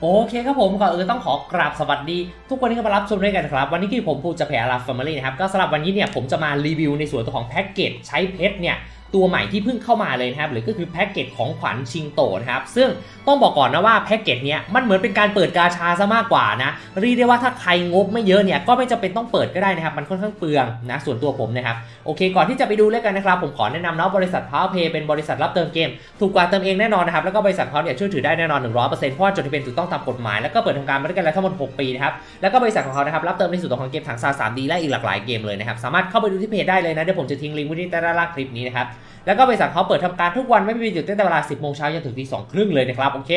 โอเคครับผมก่อนอื่นต้องขอกราบสวัสดี ทุกคนที่เข้ามารับชมด้วยกันครับ วันนี้คือผมภูจะแผ่ลาฟามิลี่นะครับก็สำหรับวันนี้เนี่ยผมจะมารีวิวในส่วนตัวของแพ็กเกจใช้เพชรเนี่ย ตัวใหม่ที่เพิ่งเข้ามาเลยนะครับหรือก็คือแพ็กเกจของขวัญชิงโตนะครับซึ่งต้องบอกก่อนนะว่าแพ็กเกจเนี้ยมันเหมือนเป็นการเปิดกาชาซะมากกว่านะเรียกได้ว่าถ้าใครงบไม่เยอะเนี่ยก็ไม่จำเป็นต้องเปิดก็ได้นะครับมันค่อนข้างเปลืองนะส่วนตัวผมนะครับโอเค ก่อนที่จะไปดูเลยกันนะครับผมขอแนะนำนะบริษัทพาวเพย์เป็นบริษัทรับเติมเกม ถูกกว่าเติมเองแน่นอนนะครับแล้วก็บริษัทเขาเนี่ยเชื่อถือได้แน่นอน 100%เพราะว่าจดทะเบียนถูกต้องตามกฎหมายแล้วก็เปิดทำการมาด้วยกันแล้วทั้งหมด6ปีนะครับแล้วก็บริษัทของเขานะครับรับเติมในส่วนของเกมถังซา 3D และอีกหลากหลายเกมเลยนะครับสามารถเข้าไปดูที่เพจได้เลยนะเดี๋ยวผมจะทิ้งลิงก์ไว้ที่ใต้ด้านล่างคลิปนี้นะครับแล้วก็บริษัทเขาเปิดทำการทุกวันไม่มีหยุดตั้งแต่เวลา 10โมงเช้าจนถึงตีสองครึ่งเลยนะครับโอเค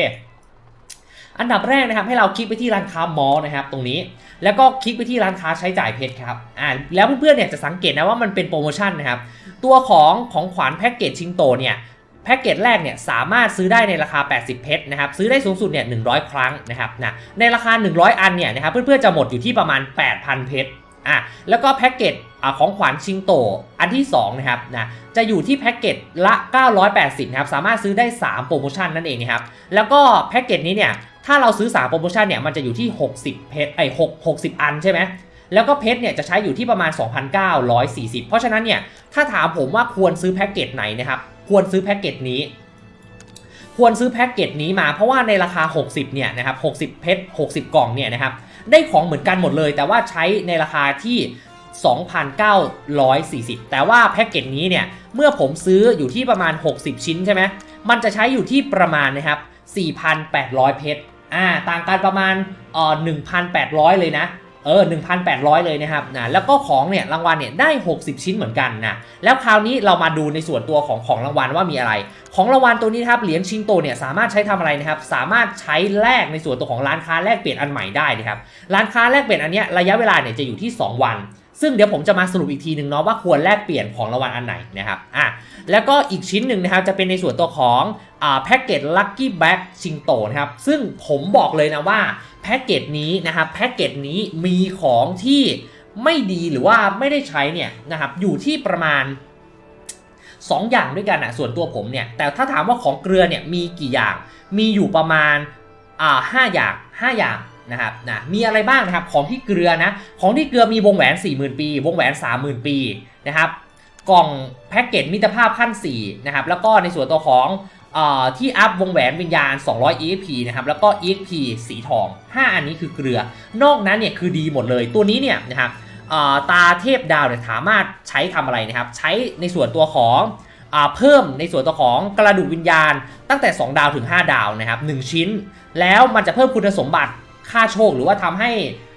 อันดับแรกนะครับให้เราคลิกไปที่ร้านค้ามอลนะครับตรงนี้ แล้วก็คลิกไปที่ร้านค้าใช้จ่ายเพชรครับอ่าแล้วเพื่อนๆเนี่ยจะสังเกตนะว่ามันเป็นโปรโมชั่นนะครับตัวของของขวัญแพ็กเกจชิงโตเนี่ยแพ็กเกจแรกเนี่ยสามารถซื้อได้ในราคา 80 เพชรนะครับซื้อได้สูงสุดเนี่ย100 ครั้งนะครับนะในราคา 100 อันเนี่ยนะครับเพื่อนๆจะหมดอยู่ที่ประมาณ 8,000 เพชรอะแล้วก็แพ็กเกจ ของขวัญชิงโต อันที่2นะครับนะจะอยู่ที่แพ็กเกจละ 980นะครับสามารถซื้อได้ 3 โปรโมชั่นนั่นเองนะครับแล้วก็แพ็กเกจนี้เนี่ยถ้าเราซื้อ 3 โปรโมชั่นเนี่ยมันจะอยู่ที่ 60 เพชรไอ้6 60 อันใช่ไหมแล้วก็เพชรเนี่ยจะใช้อยู่ที่ประมาณ 2,940 เพราะฉะนั้นเนี่ยถ้าถามผมว่าควรซื้อแพ็กเกจไหนนะครับควรซื้อแพ็กเกจนี้ ควรซื้อแพ็กเกจนี้มาเพราะว่าในราคา 60เนี่ยนะครับ60 เพชร 60 กล่องเนี่ยนะครับได้ของเหมือนกันหมดเลย แต่ว่าใช้ในราคาที่ 2,940 แต่ว่าแพ็กเกจนี้เนี่ย เมื่อผมซื้ออยู่ที่ประมาณ 60 ชิ้นใช่ไหม มันจะใช้อยู่ที่ประมาณนะครับ 4,800 เพชร อ่า ต่างกันประมาณเอ่อ1,800 เลยนะ เออ 1,800 เลยนะครับ นะ แล้วก็ของเนี่ย รางวัลเนี่ย ได้ 60 ชิ้นเหมือนกันนะ แล้วคราวนี้เรามาดูในส่วนตัวของของรางวัลว่ามีอะไร ของรางวัลตัวนี้ครับ เหรียญชิงโตเนี่ย สามารถใช้ทำอะไรนะครับ สามารถใช้แลกในส่วนตัวของร้านค้าแลกเปลี่ยนอันใหม่ได้นะครับ ร้านค้าแลกเปลี่ยนอันเนี้ย ระยะเวลาเนี่ยจะอยู่ที่ 2 วัน ซึ่งเดี๋ยวผมจะมาสรุปอีกทีหนึ่งเนาะว่าควรแลกเปลี่ยนของรางวัลอันไหนนะครับอะแล้วก็อีกชิ้นหนึ่งนะครับจะเป็นในส่วนตัวของอ่าแพ็กเกจลัคกี้แบ็กชิงโตนะครับซึ่งผมบอกเลยนะว่าแพ็กเกจนี้นะครับแพ็กเกจนี้มีของที่ไม่ดีหรือว่าไม่ได้ใช้เนี่ยนะครับอยู่ที่ประมาณ 2 อย่างด้วยกันอะส่วนตัวผมเนี่ยแต่ถ้าถามว่าของเกลือเนี่ยมีกี่อย่างมีอยู่ประมาณอ่าห้าอย่าง 5 อย่าง นะครับนะมีอะไรบ้างนะครับของที่เกลือนะของที่เกลือมีวงแหวน 40,000 ปี วงแหวน 30,000 ปีนะครับกล่องแพ็กเกจมิตรภาพขั้น4นะครับแล้วก็ในส่วนตัวของออที่อัพวงแหวนวิญญาณ 200 EXP นะครับ แล้วก็ EXP สีทอง 5 อันนี้คือเกลือ นอกนั้นเนี่ยคือดีหมดเลย ตัวนี้เนี่ยนะครับตาเทพดาวเนี่ยสามารถใช้ทำอะไรนะครับ ใช้ในส่วนตัวของอเพิ่มในส่วนตัวของกระดูกวิญญาณตั้งแต่ 2 ดาวถึง 5 ดาวนะครับ 1 ชิ้น แล้วมันจะเพิ่มคุณสมบัติ ค่าโชคหรือว่าทำให้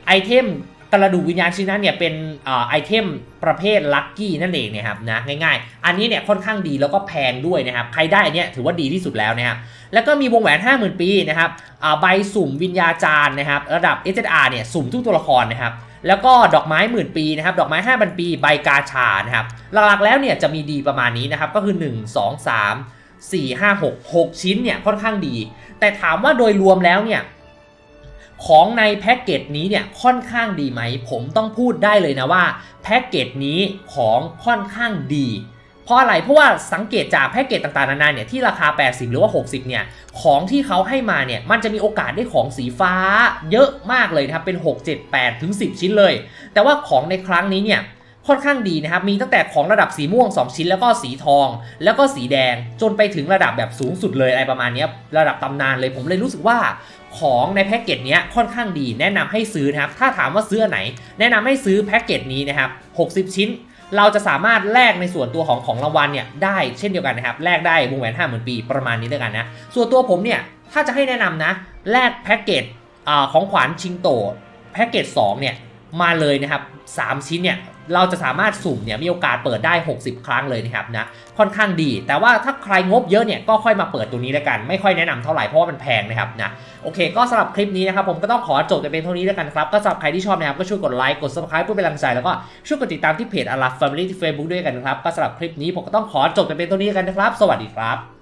ไอเทมกระดูกวิญญาณชิ้นนั้นเนี่ยเป็นอ่าไอเทมประเภทลัคกี้นั่นเองเนี่ยครับนะง่ายๆ อันนี้เนี่ยค่อนข้างดีแล้วก็แพงด้วยนะครับใครได้อันเนี้ยถือว่าดีที่สุดแล้วนะครับแล้วก็มีวงแหวน 50,000 ปีนะครับอ่าใบสุ่มวิญญาจารย์นะครับระดับ SSR เนี่ยสุ่มทุกตัวละครนะครับแล้วก็ดอกไม้หมื่นปีนะครับดอกไม้5 0 0 0ปีใบกาชานะครับหลักๆแล้วเนี่ยจะมีดีประมาณนี้นะครับก็คือ 1 2 3 4 5 6 6 ชิ้นเนี่ยค่อนข้างดี แต่ถามว่าโดยรวมแล้วเนี่ย ของในแพ็กเกจนี้เนี่ยค่อนข้างดีไหม ผมต้องพูดได้เลยนะว่าแพ็กเกจนี้ของค่อนข้างดีเพราะอะไรเพราะว่าสังเกตจากแพ็กเกจต่างๆนานาเนี่ยที่ราคา 80 หรือว่า 60 เนี่ยของที่เขาให้มาเนี่ยมันจะมีโอกาสได้ของสีฟ้าเยอะมากเลยนะครับเป็น 6 7 8 ถึง 10 ชิ้นเลย แต่ว่าของในครั้งนี้เนี่ย ค่อนข้างดีนะครับ มีตั้งแต่ของระดับสีม่วง 2 ชิ้นแล้วก็สีทอง แล้วก็สีแดงจนไปถึงระดับแบบสูงสุดเลยอะไรประมาณนี้ระดับตำนานเลยผมเลยรู้สึกว่าของในแพ็กเกจนี้ค่อนข้างดี แนะนำให้ซื้อนะครับ ถ้าถามว่าซื้อไหน แนะนำให้ซื้อแพ็กเกจนี้นะครับ 60 ชิ้น เราจะสามารถแลกในส่วนตัวของของรางวัลเนี่ยได้เช่นเดียวกันนะครับแลกได้วงแหวน5 0,000ปีประมาณนี้ด้วยกันนะส่วนตัวผมเนี่ยถ้าจะให้แนะนำนะแลกแพ็กเกจของขวัญชิงโตแพ็กเกจ2เนี่ยมาเลยนะครับ3ชิ้นเนี่ย เราจะสามารถสุ่มเนี่ยมีโอกาสเปิดได้ 60 ครั้งเลยนะครับนะค่อนข้างดี แต่ว่าถ้าใครงบเยอะเนี่ยก็ค่อยมาเปิดตัวนี้แล้วกัน ไม่ค่อยแนะนำเท่าไหร่เพราะว่ามันแพงนะครับนะโอเค ก็สำหรับคลิปนี้นะครับผมก็ต้องขอจบแต่เป็นเท่านี้แล้วกันครับ ก็สำหรับใครที่ชอบนะครับก็ช่วยกดไลค์กด subscribe เพื่อเป็นกำลังใจแล้วก็ช่วยกดติดตามที่เพจอาราฟ Family ที่ Facebook ด้วยกันนะครับก็สำหรับคลิปนี้ผมก็ต้องขอจบแต่เป็นเท่านี้แล้วกันนะครับ สวัสดีครับ